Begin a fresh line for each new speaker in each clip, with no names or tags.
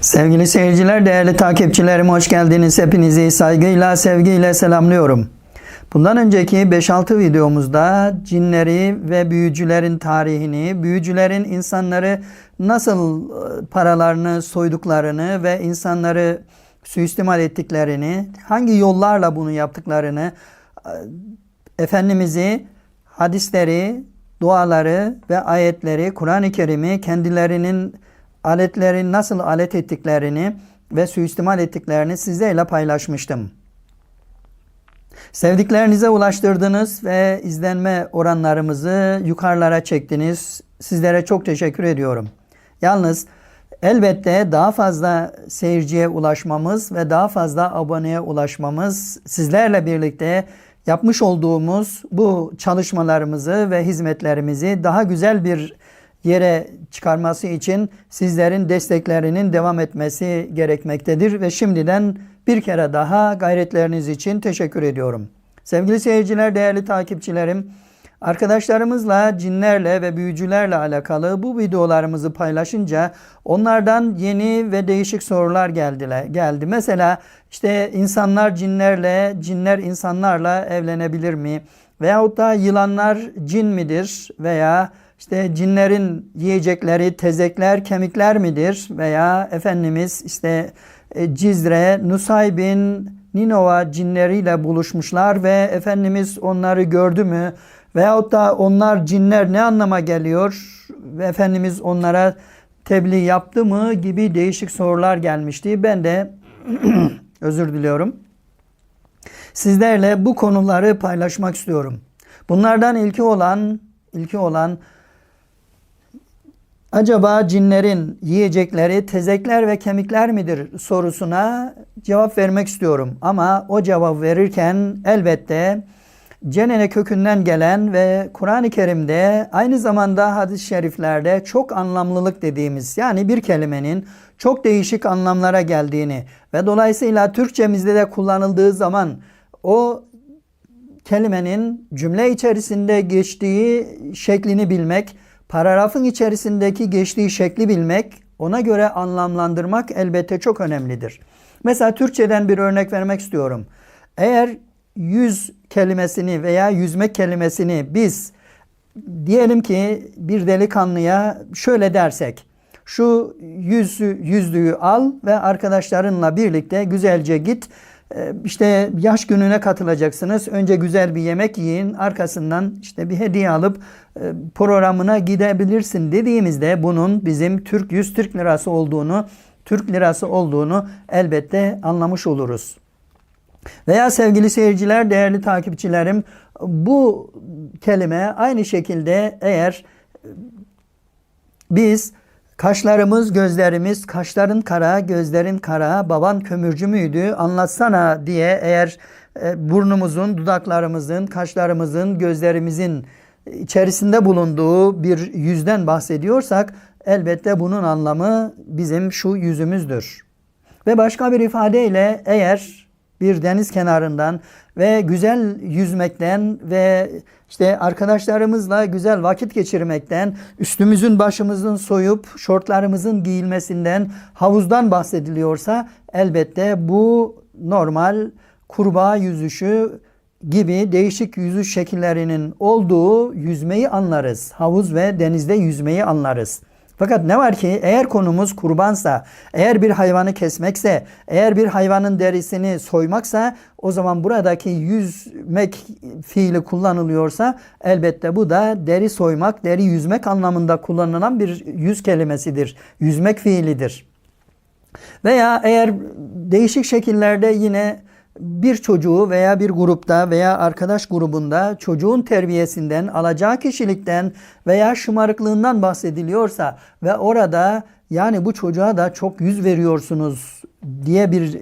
Sevgili seyirciler, değerli takipçilerim hoş geldiniz. Hepinizi saygıyla, sevgiyle selamlıyorum. Bundan önceki 5-6 videomuzda cinleri ve büyücülerin tarihini, büyücülerin insanları nasıl e, paralarını soyduklarını ve insanları suistimal ettiklerini, hangi yollarla bunu yaptıklarını, e, Efendimiz'i, hadisleri, duaları ve ayetleri, Kur'an-ı Kerim'i kendilerinin aletlerin nasıl alet ettiklerini ve suistimal ettiklerini sizlerle paylaşmıştım. Sevdiklerinize ulaştırdınız ve izlenme oranlarımızı yukarılara çektiniz. Sizlere çok teşekkür ediyorum. Yalnız elbette daha fazla seyirciye ulaşmamız ve daha fazla aboneye ulaşmamız sizlerle birlikte yapmış olduğumuz bu çalışmalarımızı ve hizmetlerimizi daha güzel bir yere çıkarması için sizlerin desteklerinin devam etmesi gerekmektedir ve şimdiden bir kere daha gayretleriniz için teşekkür ediyorum. Sevgili seyirciler, değerli takipçilerim, arkadaşlarımızla cinlerle ve büyücülerle alakalı bu videolarımızı paylaşınca onlardan yeni ve değişik sorular geldiler. Geldi. Mesela işte insanlar cinlerle, cinler insanlarla evlenebilir mi? Veyahut da yılanlar cin midir? Veya işte cinlerin yiyecekleri tezekler, kemikler midir? Veya Efendimiz işte e, Cizre, Nusaybin, Ninova cinleriyle buluşmuşlar ve Efendimiz onları gördü mü? Veyahut da onlar cinler ne anlama geliyor? Ve Efendimiz onlara tebliğ yaptı mı gibi değişik sorular gelmişti. Ben de özür diliyorum. Sizlerle bu konuları paylaşmak istiyorum. Bunlardan ilki olan ilki olan acaba cinlerin yiyecekleri tezekler ve kemikler midir sorusuna cevap vermek istiyorum. Ama o cevap verirken elbette cenene kökünden gelen ve Kur'an-ı Kerim'de aynı zamanda hadis-i şeriflerde çok anlamlılık dediğimiz yani bir kelimenin çok değişik anlamlara geldiğini ve dolayısıyla Türkçemizde de kullanıldığı zaman o kelimenin cümle içerisinde geçtiği şeklini bilmek, paragrafın içerisindeki geçtiği şekli bilmek, ona göre anlamlandırmak elbette çok önemlidir. Mesela Türkçeden bir örnek vermek istiyorum. Eğer yüz kelimesini veya yüzmek kelimesini biz diyelim ki bir delikanlıya şöyle dersek. Şu yüzü, yüzlüğü al ve arkadaşlarınla birlikte güzelce git. Ee, işte yaş gününe katılacaksınız. Önce güzel bir yemek yiyin. Arkasından işte bir hediye alıp e, programına gidebilirsin dediğimizde bunun bizim Türk 100 Türk lirası olduğunu, Türk lirası olduğunu elbette anlamış oluruz. Veya sevgili seyirciler, değerli takipçilerim bu kelime aynı şekilde eğer biz kaşlarımız, gözlerimiz, kaşların kara, gözlerin kara, baban kömürcü müydü anlatsana diye eğer e, burnumuzun, dudaklarımızın, kaşlarımızın, gözlerimizin içerisinde bulunduğu bir yüzden bahsediyorsak elbette bunun anlamı bizim şu yüzümüzdür. Ve başka bir ifadeyle eğer bir deniz kenarından ve güzel yüzmekten ve işte arkadaşlarımızla güzel vakit geçirmekten, üstümüzün başımızın soyup şortlarımızın giyilmesinden, havuzdan bahsediliyorsa elbette bu normal kurbağa yüzüşü gibi değişik yüzüş şekillerinin olduğu yüzmeyi anlarız. Havuz ve denizde yüzmeyi anlarız. Fakat ne var ki eğer konumuz kurbansa, eğer bir hayvanı kesmekse, eğer bir hayvanın derisini soymaksa o zaman buradaki yüzmek fiili kullanılıyorsa elbette bu da deri soymak, deri yüzmek anlamında kullanılan bir yüz kelimesidir. Yüzmek fiilidir. Veya eğer değişik şekillerde yine bir çocuğu veya bir grupta veya arkadaş grubunda çocuğun terbiyesinden, alacağı kişilikten veya şımarıklığından bahsediliyorsa ve orada yani bu çocuğa da çok yüz veriyorsunuz diye bir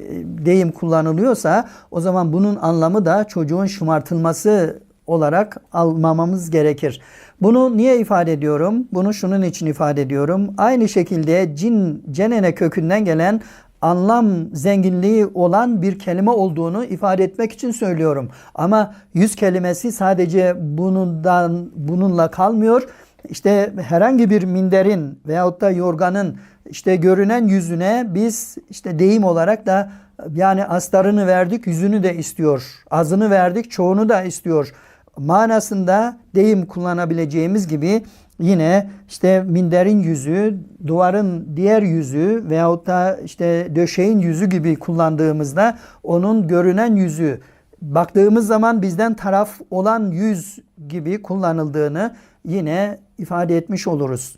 deyim kullanılıyorsa o zaman bunun anlamı da çocuğun şımartılması olarak almamamız gerekir. Bunu niye ifade ediyorum? Bunu şunun için ifade ediyorum. Aynı şekilde cin, cenene kökünden gelen anlam zenginliği olan bir kelime olduğunu ifade etmek için söylüyorum. Ama yüz kelimesi sadece bundan bununla kalmıyor. İşte herhangi bir minderin veyahut da yorganın işte görünen yüzüne biz işte deyim olarak da yani astarını verdik yüzünü de istiyor. Azını verdik çoğunu da istiyor. Manasında deyim kullanabileceğimiz gibi yine işte minderin yüzü, duvarın diğer yüzü veyahut da işte döşeğin yüzü gibi kullandığımızda onun görünen yüzü baktığımız zaman bizden taraf olan yüz gibi kullanıldığını yine ifade etmiş oluruz.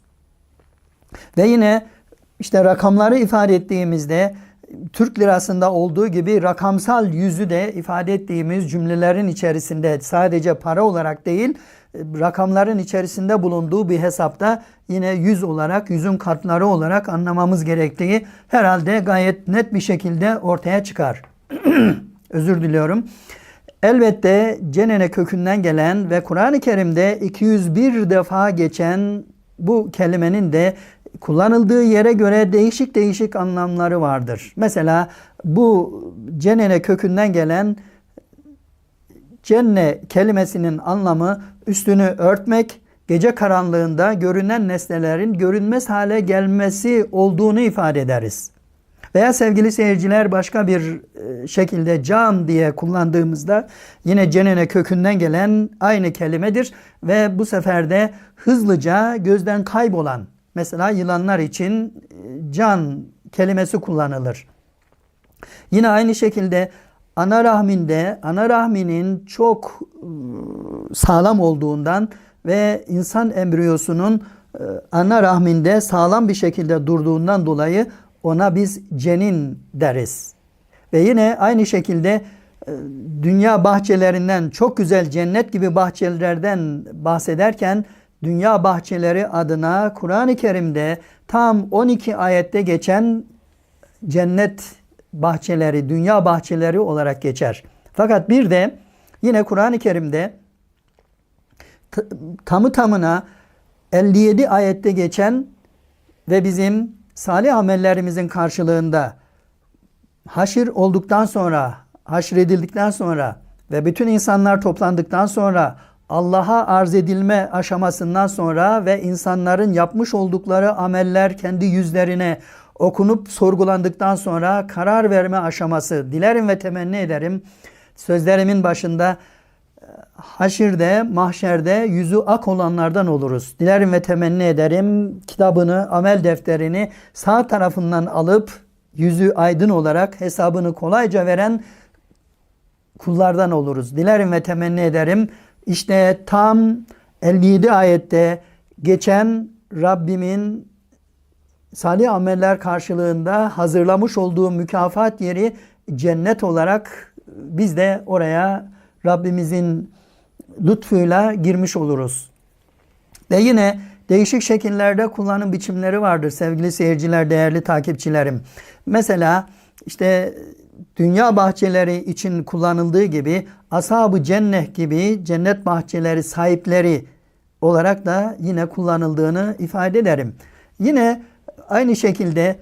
Ve yine işte rakamları ifade ettiğimizde Türk lirasında olduğu gibi rakamsal yüzü de ifade ettiğimiz cümlelerin içerisinde sadece para olarak değil rakamların içerisinde bulunduğu bir hesapta yine yüz olarak yüzün katları olarak anlamamız gerektiği herhalde gayet net bir şekilde ortaya çıkar. Özür diliyorum. Elbette cenene kökünden gelen ve Kur'an-ı Kerim'de 201 defa geçen bu kelimenin de kullanıldığı yere göre değişik değişik anlamları vardır. Mesela bu cenene kökünden gelen cenne kelimesinin anlamı üstünü örtmek, gece karanlığında görünen nesnelerin görünmez hale gelmesi olduğunu ifade ederiz. Veya sevgili seyirciler başka bir e, şekilde cam diye kullandığımızda yine cenene kökünden gelen aynı kelimedir ve bu sefer de hızlıca gözden kaybolan mesela yılanlar için e, can kelimesi kullanılır. Yine aynı şekilde ana rahminde ana rahminin çok ıı, sağlam olduğundan ve insan embriyosunun ıı, ana rahminde sağlam bir şekilde durduğundan dolayı ona biz cenin deriz. Ve yine aynı şekilde ıı, dünya bahçelerinden çok güzel cennet gibi bahçelerden bahsederken dünya bahçeleri adına Kur'an-ı Kerim'de tam 12 ayette geçen cennet bahçeleri, dünya bahçeleri olarak geçer. Fakat bir de yine Kur'an-ı Kerim'de tamı tamına 57 ayette geçen ve bizim salih amellerimizin karşılığında haşir olduktan sonra, haşredildikten sonra ve bütün insanlar toplandıktan sonra Allah'a arz edilme aşamasından sonra ve insanların yapmış oldukları ameller kendi yüzlerine okunup sorgulandıktan sonra karar verme aşaması dilerim ve temenni ederim. Sözlerimin başında e, haşirde, mahşerde yüzü ak olanlardan oluruz. Dilerim ve temenni ederim kitabını, amel defterini sağ tarafından alıp yüzü aydın olarak hesabını kolayca veren kullardan oluruz. Dilerim ve temenni ederim. İşte tam 57 ayette geçen Rabbimin salih ameller karşılığında hazırlamış olduğu mükafat yeri cennet olarak biz de oraya Rabbimizin lütfuyla girmiş oluruz. Ve yine değişik şekillerde kullanım biçimleri vardır sevgili seyirciler, değerli takipçilerim. Mesela işte dünya bahçeleri için kullanıldığı gibi ashab-ı cennet gibi cennet bahçeleri sahipleri olarak da yine kullanıldığını ifade ederim. Yine Aynı şekilde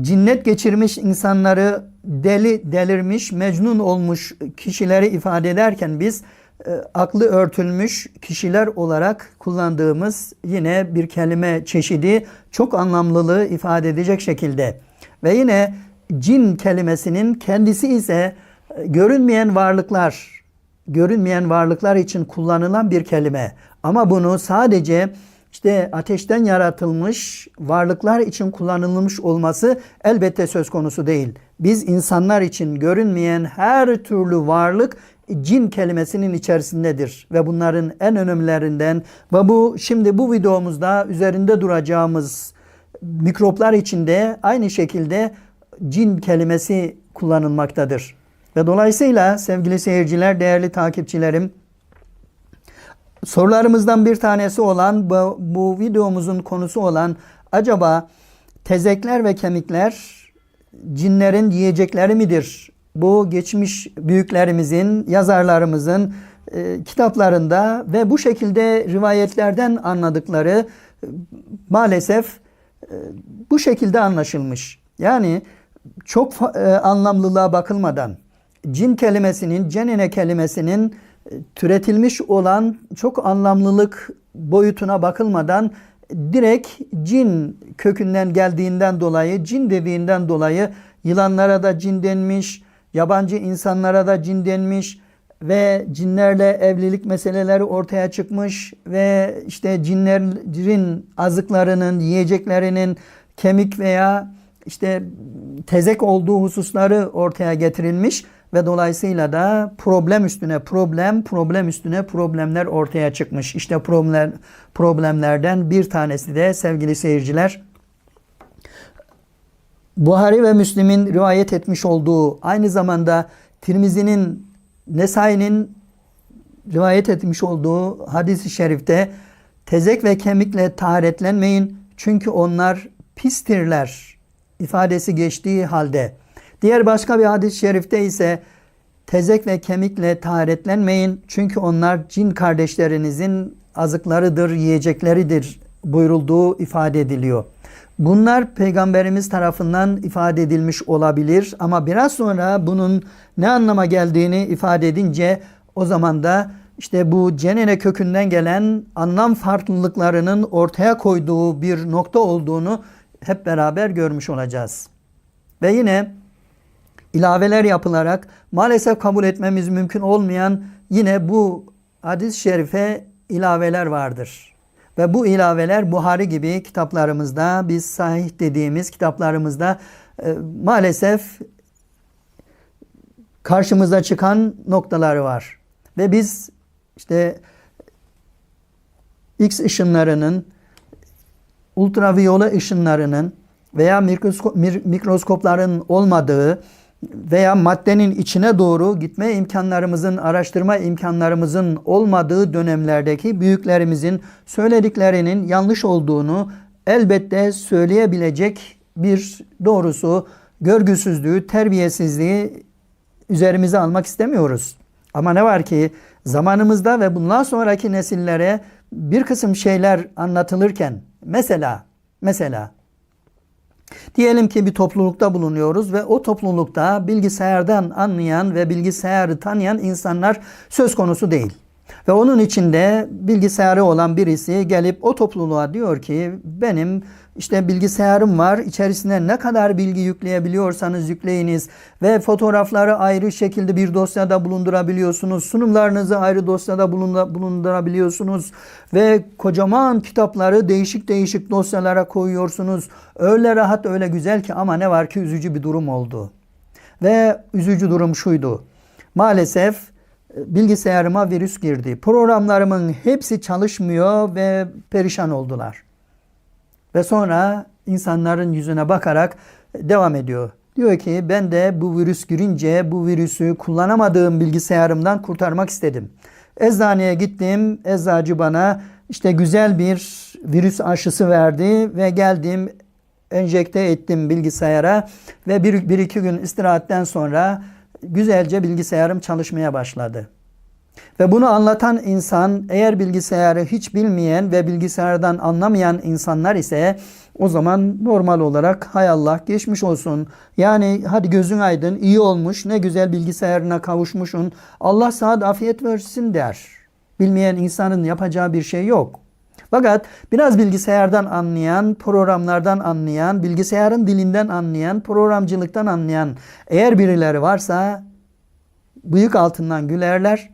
cinnet geçirmiş insanları deli, delirmiş, mecnun olmuş kişileri ifade ederken biz e, aklı örtülmüş kişiler olarak kullandığımız yine bir kelime çeşidi çok anlamlılığı ifade edecek şekilde. Ve yine cin kelimesinin kendisi ise e, görünmeyen varlıklar, görünmeyen varlıklar için kullanılan bir kelime. Ama bunu sadece işte ateşten yaratılmış varlıklar için kullanılmış olması elbette söz konusu değil. Biz insanlar için görünmeyen her türlü varlık cin kelimesinin içerisindedir ve bunların en önemlilerinden ve bu şimdi bu videomuzda üzerinde duracağımız mikroplar içinde aynı şekilde cin kelimesi kullanılmaktadır. Ve dolayısıyla sevgili seyirciler, değerli takipçilerim Sorularımızdan bir tanesi olan bu, bu videomuzun konusu olan acaba tezekler ve kemikler cinlerin yiyecekleri midir? Bu geçmiş büyüklerimizin, yazarlarımızın e, kitaplarında ve bu şekilde rivayetlerden anladıkları e, maalesef e, bu şekilde anlaşılmış. Yani çok e, anlamlılığa bakılmadan cin kelimesinin, cenine kelimesinin türetilmiş olan çok anlamlılık boyutuna bakılmadan direkt cin kökünden geldiğinden dolayı, cin dediğinden dolayı yılanlara da cin denmiş, yabancı insanlara da cin denmiş ve cinlerle evlilik meseleleri ortaya çıkmış ve işte cinlerin azıklarının, yiyeceklerinin kemik veya işte tezek olduğu hususları ortaya getirilmiş ve dolayısıyla da problem üstüne problem, problem üstüne problemler ortaya çıkmış. İşte problem, problemlerden bir tanesi de sevgili seyirciler Buhari ve Müslim'in rivayet etmiş olduğu aynı zamanda Tirmizi'nin Nesai'nin rivayet etmiş olduğu hadis-i şerifte tezek ve kemikle taharetlenmeyin çünkü onlar pistirler ifadesi geçtiği halde. Diğer başka bir hadis-i şerifte ise tezek ve kemikle taharetlenmeyin çünkü onlar cin kardeşlerinizin azıklarıdır, yiyecekleridir buyurulduğu ifade ediliyor. Bunlar peygamberimiz tarafından ifade edilmiş olabilir ama biraz sonra bunun ne anlama geldiğini ifade edince o zaman da işte bu cenene kökünden gelen anlam farklılıklarının ortaya koyduğu bir nokta olduğunu hep beraber görmüş olacağız. Ve yine ilaveler yapılarak maalesef kabul etmemiz mümkün olmayan yine bu hadis-i şerife ilaveler vardır. Ve bu ilaveler Buhari gibi kitaplarımızda, biz sahih dediğimiz kitaplarımızda e, maalesef karşımıza çıkan noktaları var. Ve biz işte X ışınlarının, ultraviyole ışınlarının veya mikroskop, mikroskopların olmadığı veya maddenin içine doğru gitme imkanlarımızın, araştırma imkanlarımızın olmadığı dönemlerdeki büyüklerimizin söylediklerinin yanlış olduğunu elbette söyleyebilecek bir doğrusu görgüsüzlüğü, terbiyesizliği üzerimize almak istemiyoruz. Ama ne var ki zamanımızda ve bundan sonraki nesillere bir kısım şeyler anlatılırken mesela mesela Diyelim ki bir toplulukta bulunuyoruz ve o toplulukta bilgisayardan anlayan ve bilgisayarı tanıyan insanlar söz konusu değil. Ve onun içinde bilgisayarı olan birisi gelip o topluluğa diyor ki benim işte bilgisayarım var. İçerisine ne kadar bilgi yükleyebiliyorsanız yükleyiniz ve fotoğrafları ayrı şekilde bir dosyada bulundurabiliyorsunuz. Sunumlarınızı ayrı dosyada bulundurabiliyorsunuz ve kocaman kitapları değişik değişik dosyalara koyuyorsunuz. Öyle rahat öyle güzel ki ama ne var ki üzücü bir durum oldu. Ve üzücü durum şuydu. Maalesef bilgisayarıma virüs girdi. Programlarımın hepsi çalışmıyor ve perişan oldular. Ve sonra insanların yüzüne bakarak devam ediyor. Diyor ki ben de bu virüs girince bu virüsü kullanamadığım bilgisayarımdan kurtarmak istedim. Eczaneye gittim. Eczacı bana işte güzel bir virüs aşısı verdi ve geldim enjekte ettim bilgisayara ve bir, bir iki gün istirahatten sonra güzelce bilgisayarım çalışmaya başladı. Ve bunu anlatan insan eğer bilgisayarı hiç bilmeyen ve bilgisayardan anlamayan insanlar ise o zaman normal olarak hay Allah geçmiş olsun. Yani hadi gözün aydın iyi olmuş ne güzel bilgisayarına kavuşmuşsun Allah sana afiyet versin der. Bilmeyen insanın yapacağı bir şey yok. Fakat biraz bilgisayardan anlayan, programlardan anlayan, bilgisayarın dilinden anlayan, programcılıktan anlayan eğer birileri varsa bıyık altından gülerler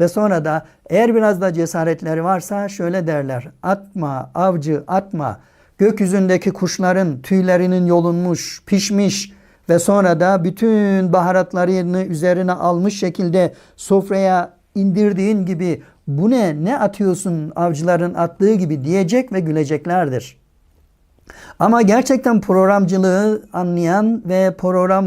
ve sonra da eğer biraz da cesaretleri varsa şöyle derler. Atma, avcı atma. Gökyüzündeki kuşların tüylerinin yolunmuş, pişmiş ve sonra da bütün baharatlarını üzerine almış şekilde sofraya indirdiğin gibi bu ne ne atıyorsun avcıların attığı gibi diyecek ve güleceklerdir. Ama gerçekten programcılığı anlayan ve program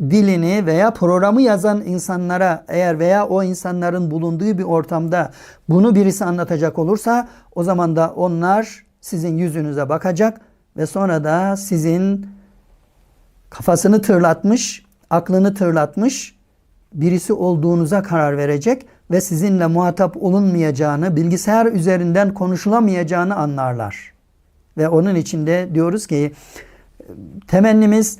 dilini veya programı yazan insanlara eğer veya o insanların bulunduğu bir ortamda bunu birisi anlatacak olursa o zaman da onlar sizin yüzünüze bakacak ve sonra da sizin kafasını tırlatmış, aklını tırlatmış birisi olduğunuza karar verecek ve sizinle muhatap olunmayacağını, bilgisayar üzerinden konuşulamayacağını anlarlar. Ve onun içinde diyoruz ki temennimiz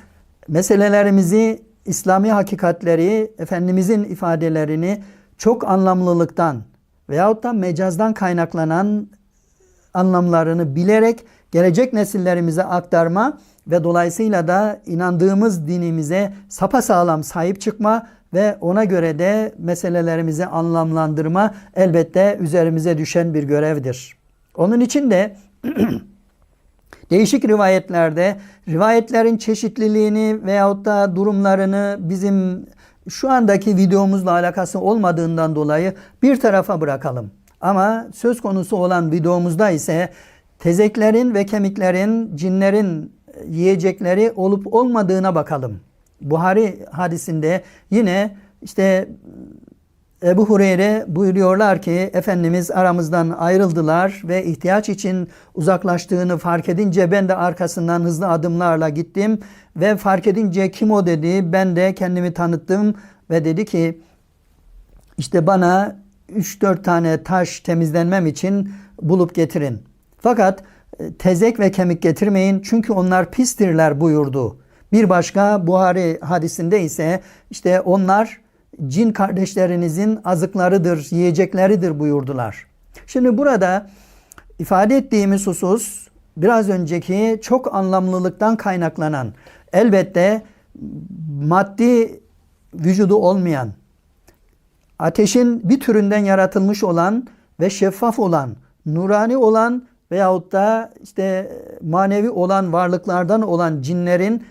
meselelerimizi, İslami hakikatleri, Efendimizin ifadelerini çok anlamlılıktan veyahut da mecazdan kaynaklanan anlamlarını bilerek gelecek nesillerimize aktarma ve dolayısıyla da inandığımız dinimize sapasağlam sahip çıkma ve ona göre de meselelerimizi anlamlandırma elbette üzerimize düşen bir görevdir. Onun için de değişik rivayetlerde rivayetlerin çeşitliliğini veyahut da durumlarını bizim şu andaki videomuzla alakası olmadığından dolayı bir tarafa bırakalım. Ama söz konusu olan videomuzda ise tezeklerin ve kemiklerin, cinlerin yiyecekleri olup olmadığına bakalım. Buhari hadisinde yine işte Ebu Hureyre buyuruyorlar ki Efendimiz aramızdan ayrıldılar ve ihtiyaç için uzaklaştığını fark edince ben de arkasından hızlı adımlarla gittim ve fark edince kim o dedi ben de kendimi tanıttım ve dedi ki işte bana 3-4 tane taş temizlenmem için bulup getirin. Fakat e, tezek ve kemik getirmeyin çünkü onlar pistirler buyurdu. Bir başka Buhari hadisinde ise işte onlar cin kardeşlerinizin azıklarıdır, yiyecekleridir buyurdular. Şimdi burada ifade ettiğimiz husus biraz önceki çok anlamlılıktan kaynaklanan elbette maddi vücudu olmayan ateşin bir türünden yaratılmış olan ve şeffaf olan, nurani olan veyahut da işte manevi olan varlıklardan olan cinlerin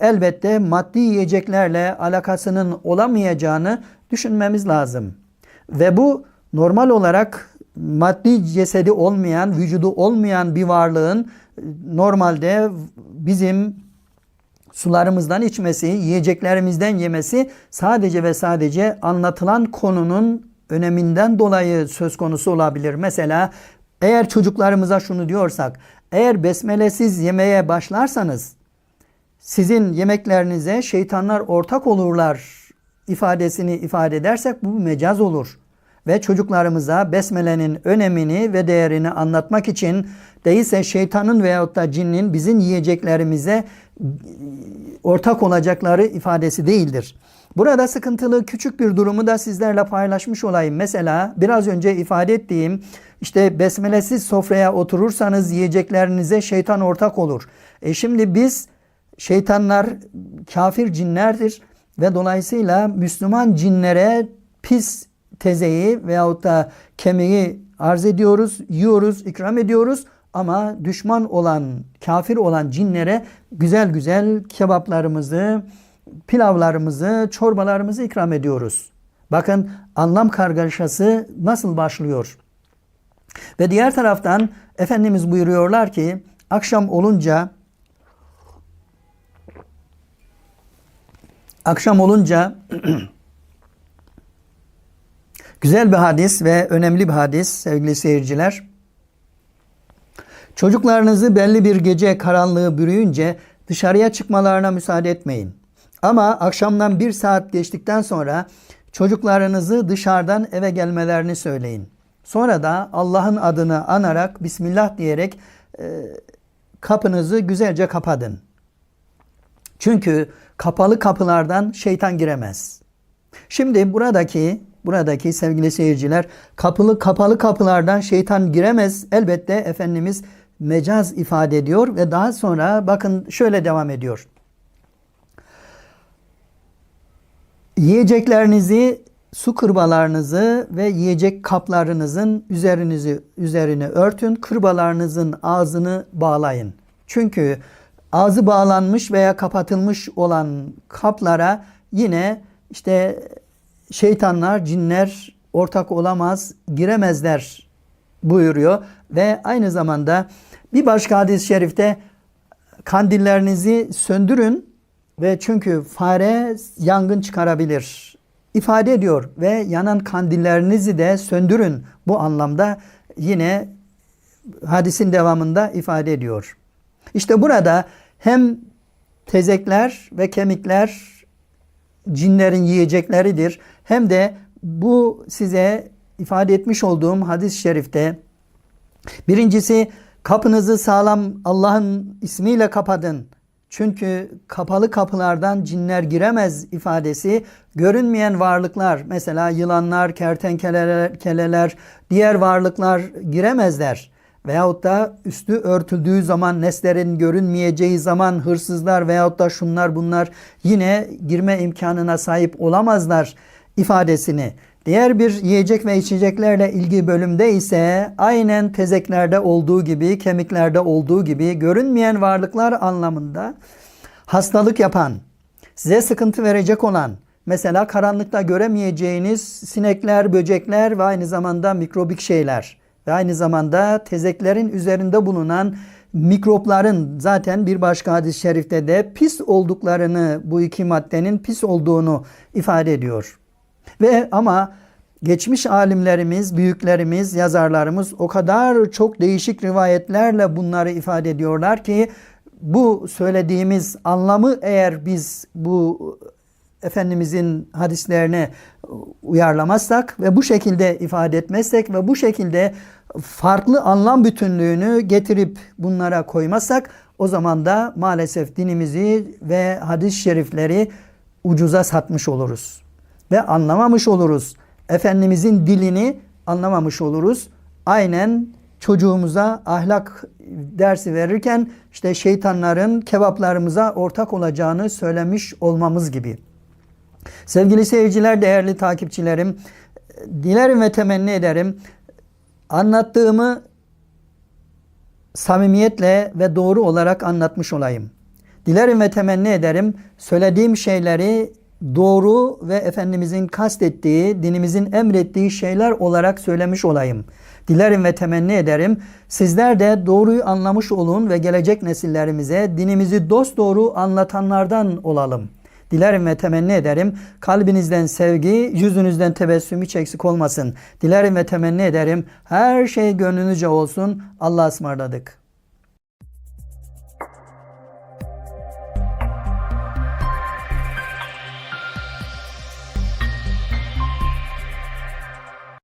elbette maddi yiyeceklerle alakasının olamayacağını düşünmemiz lazım. Ve bu normal olarak maddi cesedi olmayan, vücudu olmayan bir varlığın e, normalde bizim sularımızdan içmesi, yiyeceklerimizden yemesi sadece ve sadece anlatılan konunun öneminden dolayı söz konusu olabilir. Mesela eğer çocuklarımıza şunu diyorsak, eğer besmelesiz yemeye başlarsanız sizin yemeklerinize şeytanlar ortak olurlar ifadesini ifade edersek bu mecaz olur. Ve çocuklarımıza besmelenin önemini ve değerini anlatmak için değilse şeytanın veyahut da cinnin bizim yiyeceklerimize ortak olacakları ifadesi değildir. Burada sıkıntılı küçük bir durumu da sizlerle paylaşmış olayım. Mesela biraz önce ifade ettiğim işte besmelesiz sofraya oturursanız yiyeceklerinize şeytan ortak olur. E şimdi biz şeytanlar kafir cinlerdir ve dolayısıyla Müslüman cinlere pis tezeyi veyahut da kemiği arz ediyoruz, yiyoruz, ikram ediyoruz. Ama düşman olan, kafir olan cinlere güzel güzel kebaplarımızı, pilavlarımızı, çorbalarımızı ikram ediyoruz. Bakın anlam kargaşası nasıl başlıyor. Ve diğer taraftan Efendimiz buyuruyorlar ki akşam olunca akşam olunca güzel bir hadis ve önemli bir hadis sevgili seyirciler. Çocuklarınızı belli bir gece karanlığı bürüyünce dışarıya çıkmalarına müsaade etmeyin. Ama akşamdan bir saat geçtikten sonra çocuklarınızı dışarıdan eve gelmelerini söyleyin. Sonra da Allah'ın adını anarak Bismillah diyerek e, kapınızı güzelce kapatın. Çünkü kapalı kapılardan şeytan giremez. Şimdi buradaki buradaki sevgili seyirciler kapılı kapalı kapılardan şeytan giremez. Elbette Efendimiz mecaz ifade ediyor ve daha sonra bakın şöyle devam ediyor. Yiyeceklerinizi, su kırbalarınızı ve yiyecek kaplarınızın üzerinizi üzerine örtün. Kırbalarınızın ağzını bağlayın. Çünkü ağzı bağlanmış veya kapatılmış olan kaplara yine işte şeytanlar, cinler ortak olamaz, giremezler buyuruyor ve aynı zamanda bir başka hadis-i şerifte kandillerinizi söndürün ve çünkü fare yangın çıkarabilir ifade ediyor ve yanan kandillerinizi de söndürün. Bu anlamda yine hadisin devamında ifade ediyor. İşte burada hem tezekler ve kemikler cinlerin yiyecekleridir. Hem de bu size ifade etmiş olduğum hadis-i şerifte birincisi kapınızı sağlam Allah'ın ismiyle kapatın. Çünkü kapalı kapılardan cinler giremez ifadesi görünmeyen varlıklar mesela yılanlar, kertenkeleler, keleler, diğer varlıklar giremezler. Veyahut da üstü örtüldüğü zaman, neslerin görünmeyeceği zaman hırsızlar veyahut da şunlar bunlar yine girme imkanına sahip olamazlar ifadesini. Diğer bir yiyecek ve içeceklerle ilgili bölümde ise aynen tezeklerde olduğu gibi, kemiklerde olduğu gibi görünmeyen varlıklar anlamında hastalık yapan, size sıkıntı verecek olan, mesela karanlıkta göremeyeceğiniz sinekler, böcekler ve aynı zamanda mikrobik şeyler ve aynı zamanda tezeklerin üzerinde bulunan mikropların zaten bir başka hadis-i şerifte de pis olduklarını, bu iki maddenin pis olduğunu ifade ediyor. Ve ama geçmiş alimlerimiz, büyüklerimiz, yazarlarımız o kadar çok değişik rivayetlerle bunları ifade ediyorlar ki bu söylediğimiz anlamı eğer biz bu Efendimizin hadislerine uyarlamazsak ve bu şekilde ifade etmezsek ve bu şekilde farklı anlam bütünlüğünü getirip bunlara koymazsak o zaman da maalesef dinimizi ve hadis-i şerifleri ucuza satmış oluruz ve anlamamış oluruz. Efendimizin dilini anlamamış oluruz. Aynen çocuğumuza ahlak dersi verirken işte şeytanların kebaplarımıza ortak olacağını söylemiş olmamız gibi. Sevgili seyirciler, değerli takipçilerim, dilerim ve temenni ederim anlattığımı samimiyetle ve doğru olarak anlatmış olayım. Dilerim ve temenni ederim söylediğim şeyleri doğru ve Efendimizin kastettiği, dinimizin emrettiği şeyler olarak söylemiş olayım. Dilerim ve temenni ederim. Sizler de doğruyu anlamış olun ve gelecek nesillerimize dinimizi dost doğru anlatanlardan olalım. Dilerim ve temenni ederim. Kalbinizden sevgi, yüzünüzden tebessüm hiç eksik olmasın. Dilerim ve temenni ederim. Her şey gönlünüzce olsun. Allah'a ısmarladık.